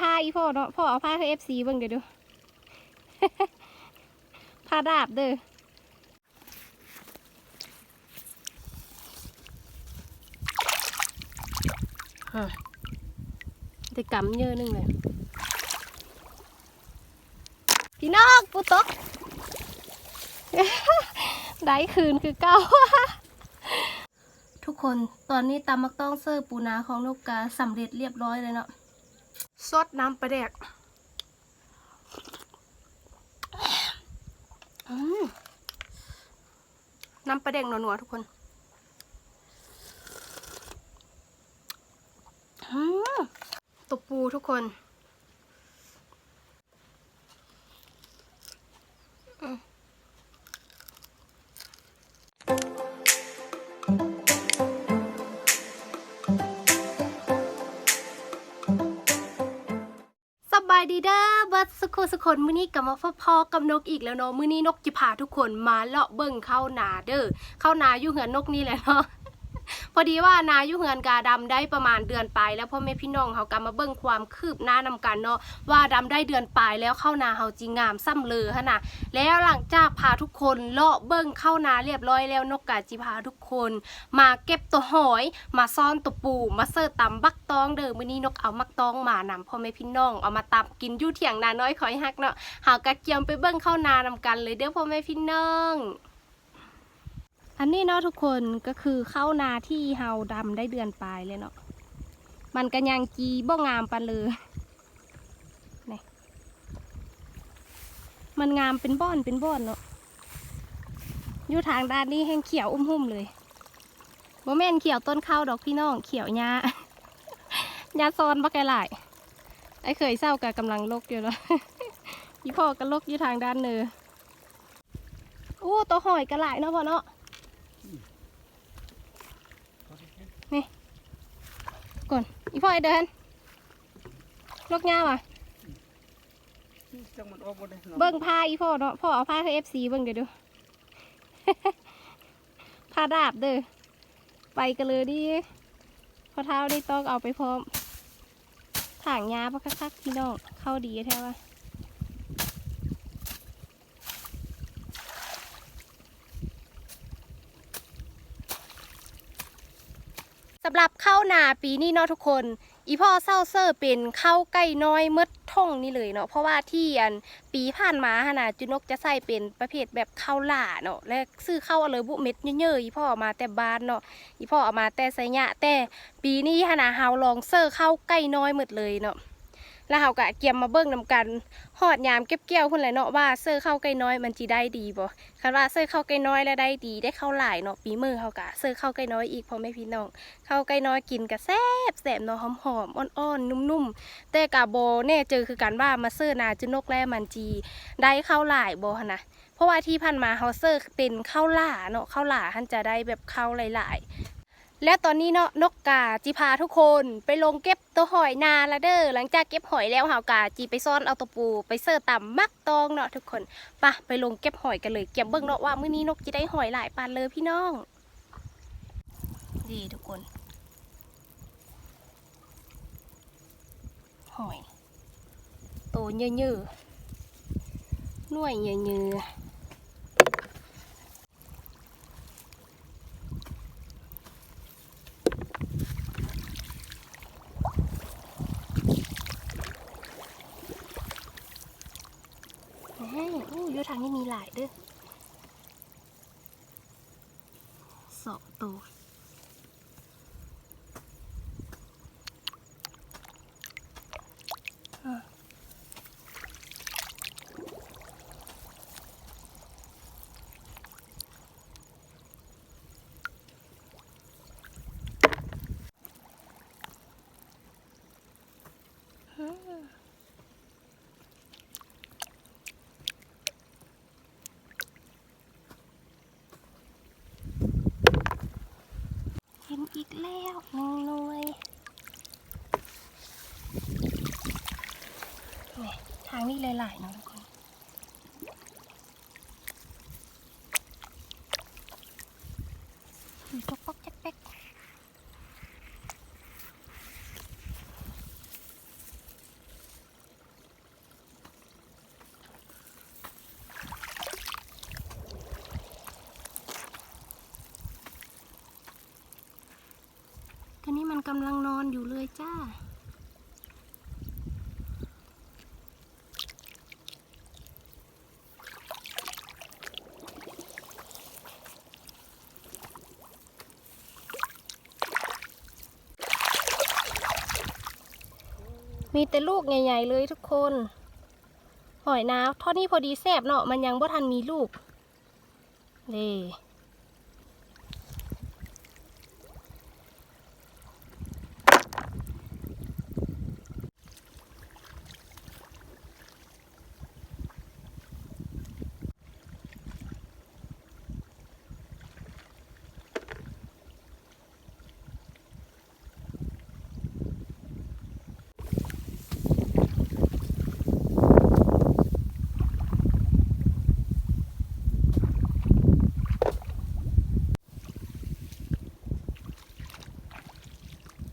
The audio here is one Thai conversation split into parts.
ผ้าอีพ่อเนาะพ่อเอาผ้าให้เอฟซีเบิ่งเดี๋ยวดูผ้าดาบเด้อฮะได้กำเยอะนึงเลยพี่น้องปูตกได้คืนคือเก้าทุกคนตอนนี้ตำมักต้องเซอร์ปูนาของนกกาสำเร็จเรียบร้อยเลยเนาะ ซดน้ำปลาแดกอืมน้ำปลาแดกหนัวๆทุกคนอืมตบปูทุกคน คสุคนมื้อนี้กลับมาพบพอกับนกอีกแล้วเนาะมื้อนี้นกจะพาทุกคนมาเลาะเบิ่งเข้านาเด้อเข้านาอยู่เหือนนกนี่แหละเนาะ อดีว่านายู่เหือนกาดำได้ประมาณเดือนปลายแล้วพ่อแม่พี่น้องเขากลับมาเบิ่งความคืบหน้านำกันเนาะว่าดำได้เดือนปลายแล้วเข้านาเฮาจริงงามซ้ำเลยฮะนะแล้วหลังจากพาทุกคนเลาะเบิ่งเข้านาเรียบร้อยแล้วนกกาจิพาทุกคน มาเก็บตัวหอย มาซ่อนตัวปูมาเสิร์ฟตำบักตองเด้อมื้อนี้นกเอามักตองมานำพ่อแม่พี่น้องเอามาตำกินอยู่เถียงนาน้อยคอยฮักเนาะหากระเกียมไปเบิ่งเข้านานำกันเลยเด้อพ่อแม่พี่น้อง อันนี้เนาะทุกคนก็คือเข้านาที่เฮาดำได้เดือนปลายเลยเนาะมันก็ยังจีบ่งามปันเลยนี่มันงามเป็นบ้อนเป็นบ้อนเนาะอยู่ทางด้านนี้แห้งเขียวอุ้มหุ่มเลยโมแม่นเขียวต้นข้าวดอกพี่น้องเขียวหญ้าหญ้าซอนบักไก่หลายไอ้เคยเศร้ากับกำลังลกอยู่แล้วพี่พ่อก็ลกอยู่ทางด้านเนืออู้ตัวหอยกระหลายเนาะพ่อเนาะ ก่อน อีพ่อไอเดินลกง่าว่ะ จังมันออกบ่ได้เนาะเบิ้งผ้าอีพ่อเนาะพ่อเอาผ้าให้เอฟซีเบิ้งเดี๋ยวดู ผ้าดาบเด้อไปกันเลยดิพอเท้าได้ต้องเอาไปพร้อมถางยาปะคักๆพี่น้องเข้าดีแท้ว่า หรับข้าวนาปีนี้เนาะทุกคน อีพ่อเศร้าเซอร์เป็นข้าวไก่น้อยมดท่องนี่เลยเนาะเพราะว่าที่อันปีผ่านมาฮะนะจุนกจะใส่เป็นประเภทแบบข้าวหล่าเนาะและซื้อข้าวอะไรบุเม็ดเยอะๆอีพ่อเอามาแต่บ้านเนาะอีพ่อเอามาแต่ไซยะแต่ปีนี้ฮะนะเฮาลองเซอร์ข้าวไก่น้อยหมดเลยเนาะ แล้วเฮากะเกียมมาเบิ่งนำกันหอดยามเก็บเกี่ยวพุ่นแหละเนาะว่าเซอร์ข้าวไก่น้อยมันจีได้ดีบ่คันว่าเซอร์ข้าวไก่น้อยแล้วได้ดีได้ข้าวหลายเนาะปีมือเฮากะเซอร์ข้าวไก่น้อยอีกพ่อแม่พี่น้องข้าวไก่น้อยกินกะแซ่บแซ่บเนาะหอมหอมๆอ่อนๆนุ่มๆแต่กะโบแน่เจอคือกันว่ามาเซอร์นาจุนกแล่มันจีได้ข้าวหลายโบหั้นนะเพราะว่าที่พันมาเฮาเซอร์เป็นข้าวหล่าเนาะข้าวหล่าหันจะได้แบบข้าวหลายๆ และตอนนี้เนาะนกกาจิพาทุกคนไปลงเก็บตัวหอยนาละเด้อหลังจากเก็บหอยแล้วเฮากาจีไปซ่อนเอาตัวปู ไปเสิร์ตำมักตองเนาะทุกคนปะไปลงเก็บหอยกันเลยเก็บเบิ่งเนาะว่ามื้อนี้นกจะได้หอยหลายปานเลยพี่น้องดีทุกคน หอยโตเยอะๆหน่วยเยอะๆแหม่อู้อยู่ทางนี้มีหลาย เด้อสองตัว หลายๆเนาะทุกคนจกปอกจักเป๊กตัวนี้มันกำลังนอนอยู่เลยจ้า แต่ลูกใหญ่ๆเลยทุกคน หอยน้ำท่อนี้พอดีแซบเนาะมันยังบ่ทันมีลูกนี่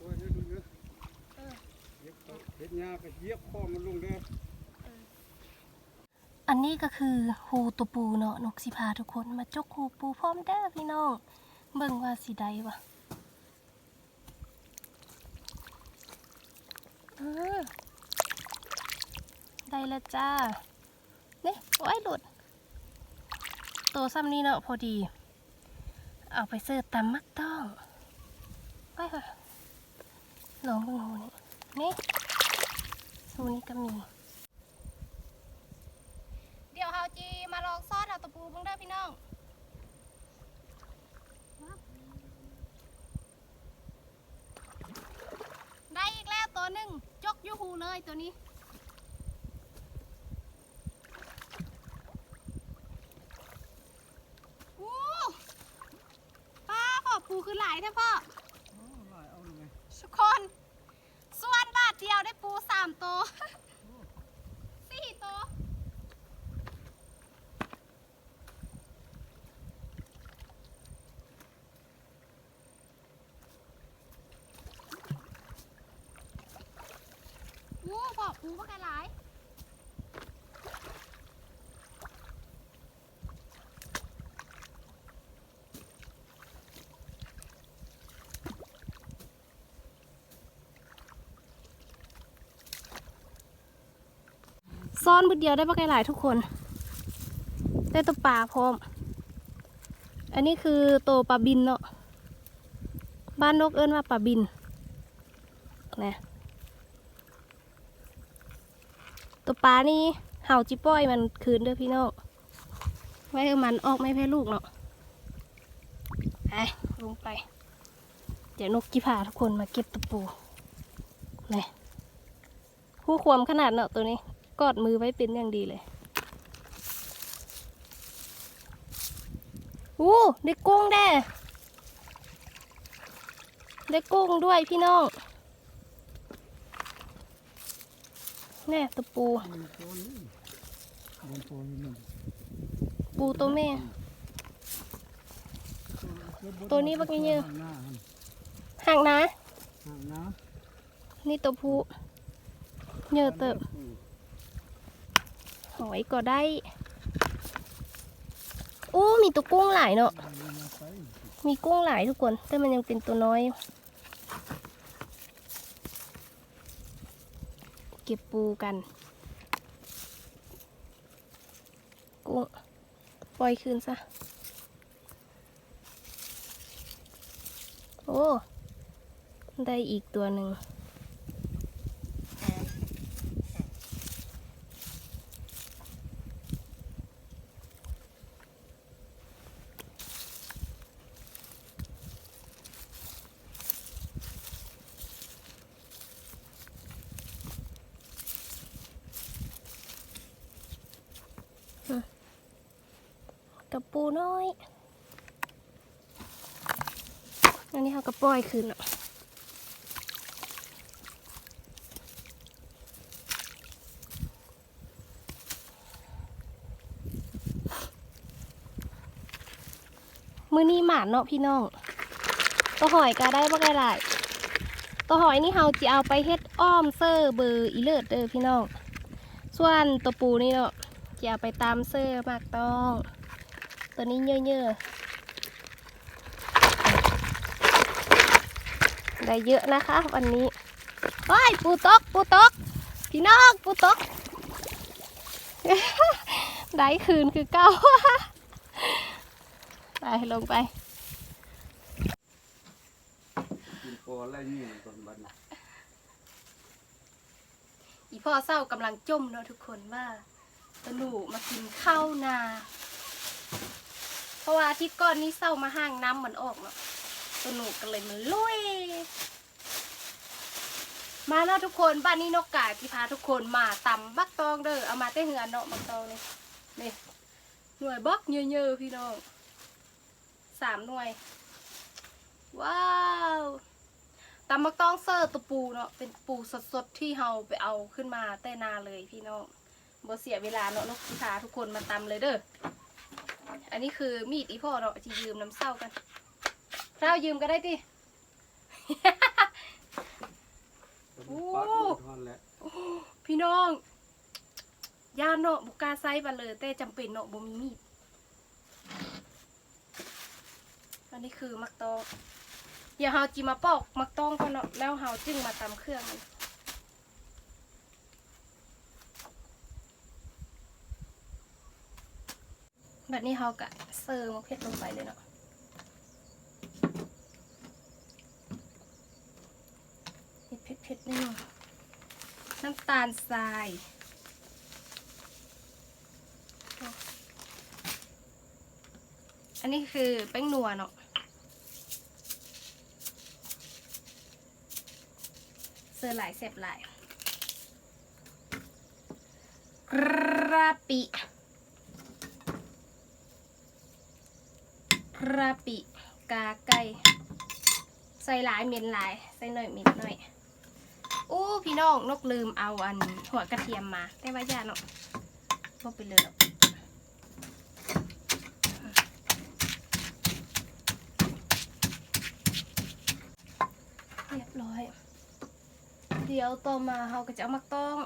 อ้ยเฮ็ดดูเด้อเหยียบเขาเฮ็ดหญ้าก็เหยียบข้อมันลงเด้อ อันนี้ก็คือฮูตัวปูเนาะนกสิพาทุกคนมาจกฮูปูพร้อมเด้อพี่น้องเบิ่งว่าสีใดวะได้แล้วจ้านี่โอ้ยหลุดโตซ้ำนี้เนาะพอดี เอาไปเสิร์ฟตามมักต้องไปค่ะลองเบิ่งหูนี่นี่หูนี้ก็มี เดี๋ยวเฮาจีมาลองซอส เอาตะปูเบิ่งเด้อพี่น้องได้อีกแล้วตัวหนึ่งจกยูหูเลยตัวนี้ โอ้ป้าพ่อปูคือหลายแท้พ่อ โอ้หลายเอาเลยไหม ทุกคน ส่วนบาทเดียวได้ปูสามตัว สี่ตัว โอ้พ่อ ปูมาไกลหลายซ่อนบุดเดียวได้ปลาไก่หลายทุกคน ได้ตัวปลาพร้อม อันนี้คือตัวปลาบินเนาะ บ้านนกเอิ้นว่าปลาบินนะตัว ปลานี่เห่าจิป้อยมันคืนด้อพี่น้องไว้มันออกไม่แพ้ลูกเนาะไปลงไป เดี๋ยวนกกิพาทุกคนมาเก็บตะปูนี่คู่ความขนาดเนาะตัวนี้ กอดมือไว้เป็นอย่างดีเลยอู้ได้กุ้งแด่ได้กุ้งด้วยพี่น้อง แน่ตัวปูมันตัวนี้มันตัวนี้มันปูตัวแม่ ตัวนี้บักเยอะห่างหน้าหั่นห่างนะห่างนะนี่ตัวผู้เยอะเติบหอยก็ได้อู้มีตัวกุ้งหลายเนาะเอามาใส่มีกุ้งหลายทุกคน แต่มันยังเป็นตัวน้อย เก็บปูกันกุ้งปล่อยคืนซะ โอ้ ได้อีกตัวหนึ่ง กับปูน้อย อันนี้เขาก็ปล่อยคืนอะมือนี้หมานเนาะพี่น้องตัวหอยก็ได้บ่ไกหลายตัวหอยนี่เฮาจะเอาไปเฮ็ดอ้อมเซอร์เบอร์อีเลิศเด้อพี่น้อง ส่วนตัวปูนี่เนาะจะเอาไปตามเซอร์มากต้อง ตัวนี้เยอะๆ ได้เยอะนะคะวันนี้ว้ายปูตกปูตก พี่น้องปูตก ได้คืนคือเก้าไปลงไปกินปออะไรนี่ตอนบัดนี้อีพ่อเศร้ากำลังจมเนาะทุกคนว่าตะหนูมากินข้าวนา เพราะว่าอาทิตย์ก่อนนี้เศร้ามาห้างน้ำมันออกเนาะตะหนูก็เลยมันลุยมาเนาะทุกคนบ้านนี้นกกาที่พาทุกคนมาตำบักตองเด้อเอามาแต่เหือนเนาะบักตองนี่นี่หน่วยบักเยอะๆพี่น้องสามหน่วย ว้าวตำบักตองเซอร์ตัวปูเนาะเป็นปูสดๆที่เฮาไปเอาขึ้นมาแต่นาเลยพี่น้องบ่เสียเวลาเนาะนกที่พาทุกคนมาตำเลยเด้อ อันนี้คือมีดอีพ่อเนาะที่ยืมน้ำเศร้ากันเศร้ายืมก็ได้ดิ โอ้ปัดมันทอนแหละพี่น้องยานเนาะบุกกล้าไซบาเลย แต่จำเป็นเนาะบ่มีมีด อันนี้คือมักตอง เดี๋ยวเฮาจิมาปอกมักตองก่อนเนาะแล้วเฮาจึงมาตำเครื่องมัน แบบนี้เฮากะเสิร์มะเขือลงไปเลยเนาะเผ็ดๆนิดนึงน้ำตาลทรายอันนี้คือแป้งนัวเนาะเสื้อหลายเสบหลายกระปิ ระปิกาไก่ใส่หลายเม็นหลาย ใส่หน่อยเม็นหน่อยโอ้พี่น้องนกลืมเอาอันหัวกระเทียมมา แต่ว่าย่าเนาะพกไปเลยเรียบร้อย เดี๋ยวต่อมาเราก็จะเอามักตอง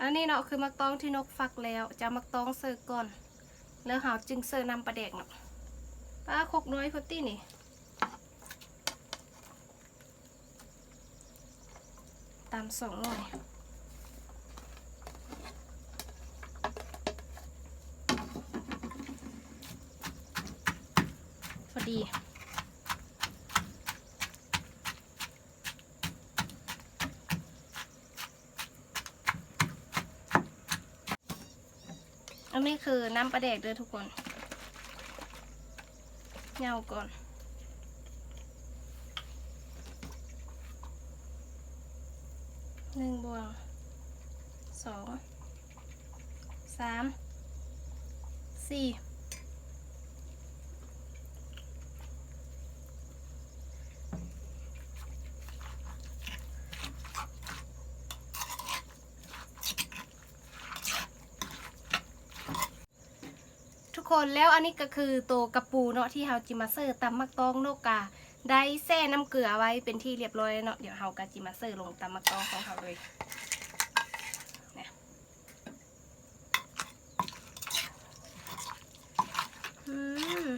อันนี้เนาะคือมักตองที่นกฟักแล้ว จะมักตองเสิร์ฟก่อน แล้วเราจึงเสิร์ฟนำปลาแดกเนาะ ป้าคกน้อยพอตี้นี่ตามสองหน่อยพอดีอันนี้คือน้ำปลาแดกเด้อทุกคน เงาก่อน หนึ่งบวกสองสามสี่ คนแล้วอันนี้ก็คือตัวกระปูเนาะที่เฮาจิมาเซอร์ตำมักตองโนกาได้แช่น้ำเกลือไว้เป็นที่เรียบร้อยแล้วเนาะเดี๋ยวเฮากะจิมาเซอร์ลงตำมักตองของเฮาเลยอืม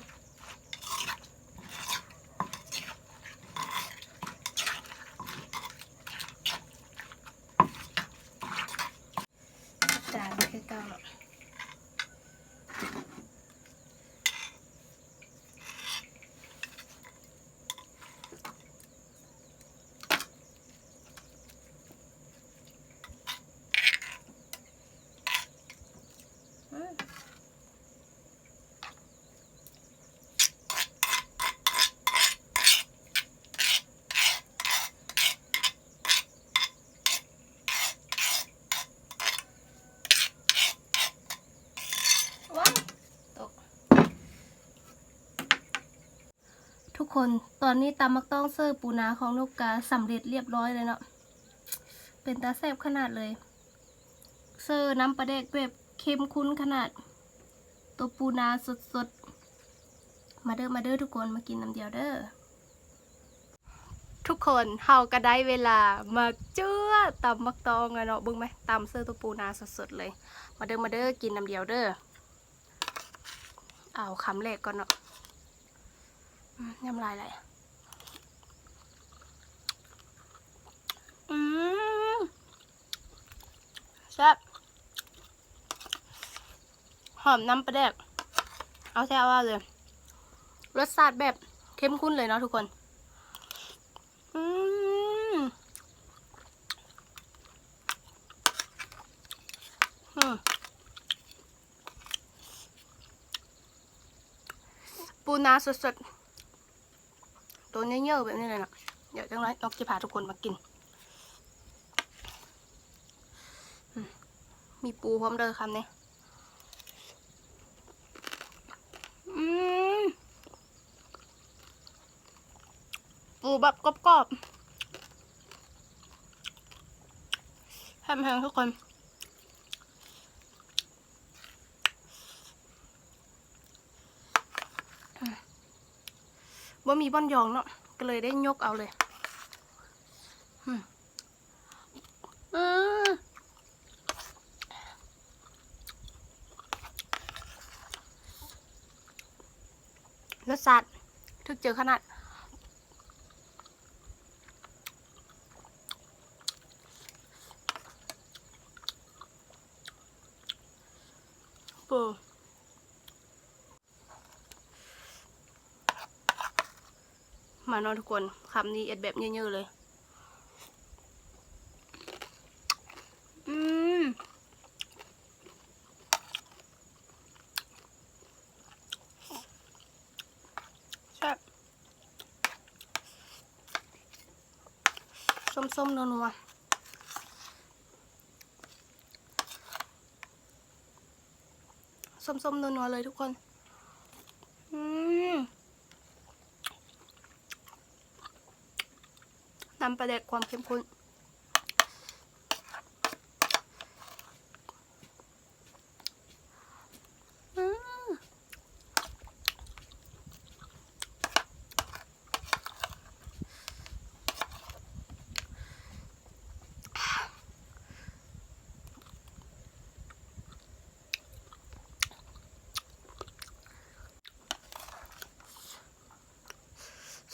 จานคือเก่าเนาะ อืมว้าวตก ทุก คน ตอนนี้ตำมักต้องเซอร์ปูนาของนกกาสำเร็จเรียบร้อยเลยเนาะ เป็นตาแซ่บขนาดเลย เซอร์น้ำปลาแดกแบบเข้มข้นขนาด ตัวปูนาสดๆ มาเด้อมาเด้อทุกคนมากินน้ำเดียวเด้อ ทุกคนเฮาก็ได้เวลามาเจื้อตำมักตองอะเนาะบิ่งไหมตำเสื้อตัวปูนาสดๆเลย มาเด้อมาเด้อกินน้ำเดียวเด้อ เอาคำแรกก่อนเนาะ ยำลายไหลอืมแซ่บหอมน้ำปลาแดก เอาแซ่บว่าเลย รสชาติแบบเข้มข้นเลยเนาะทุกคน อืมอืมปูนาสดๆ ตัวเยอะๆแบบนี้เลยนะเดี๋ยวจังไรนกจะพาทุกคนมากิน มีปูพร้อมเด้อคำนี้อืมปูแบบกรอบๆแพงๆทุกคน ว่ามีบ้อนยองเนาะก็เลยได้ยกเอาเลยรสชาติถึกเจอขนาด ปูมา เนอนทุกคนคำนี้เอ็ดแบบเยอะๆเลย อืมแซ่บส้มๆนัวๆส้มๆนัวๆเลยทุกคน อืม น้ำปลาแดกความเข้มข้น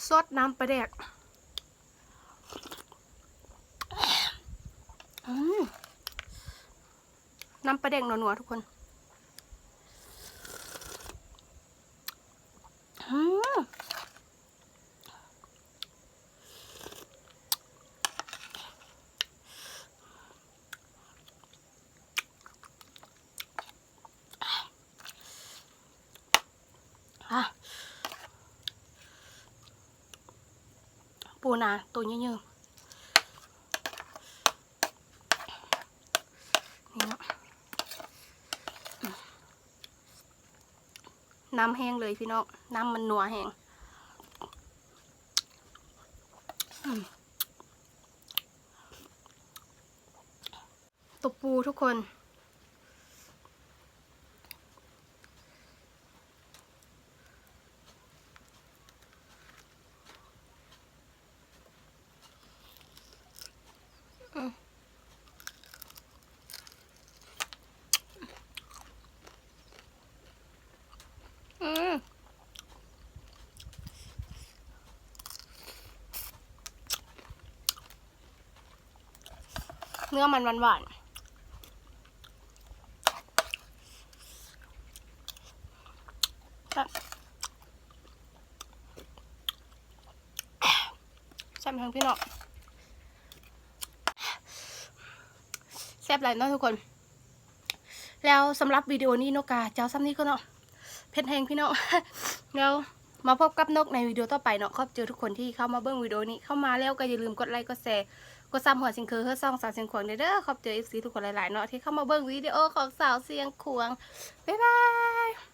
ซดน้ำปลาแดกอืม น้ำปลาแดกนัวๆทุกคนปูนาตัวเยอะๆนี่เนาะอืม น้ำแห้งเลยพี่น้อง น้ำมันนัวแห้งตบปูทุกคน อืม เนื้อมันหวานๆครับแซ่บทั้งพี่น้องแซ่บหลายเนาะทุกคน แล้วสำหรับวิดีโอนี้นกกาเจ้าซ้ำนี้ก็เนาะเพชรแหงพี่น้องแล้วมาพบกับนกในวิดีโอต่อไปเนาะขอบเจอทุกคนที่เข้ามาเบิ้งวิดีโอนี้เข้ามาแล้วก็อย่าลืมกดไลค์กดแชร์ กดซ้ำหัวสิงคือเฮือซ่องสาวเสียงขวงเด้อขอบเจอเอฟซีทุกคนหลายๆเนาะที่เข้ามาเบิ้งวิดีโอของสาวเสียงขวงบ๊ายบาย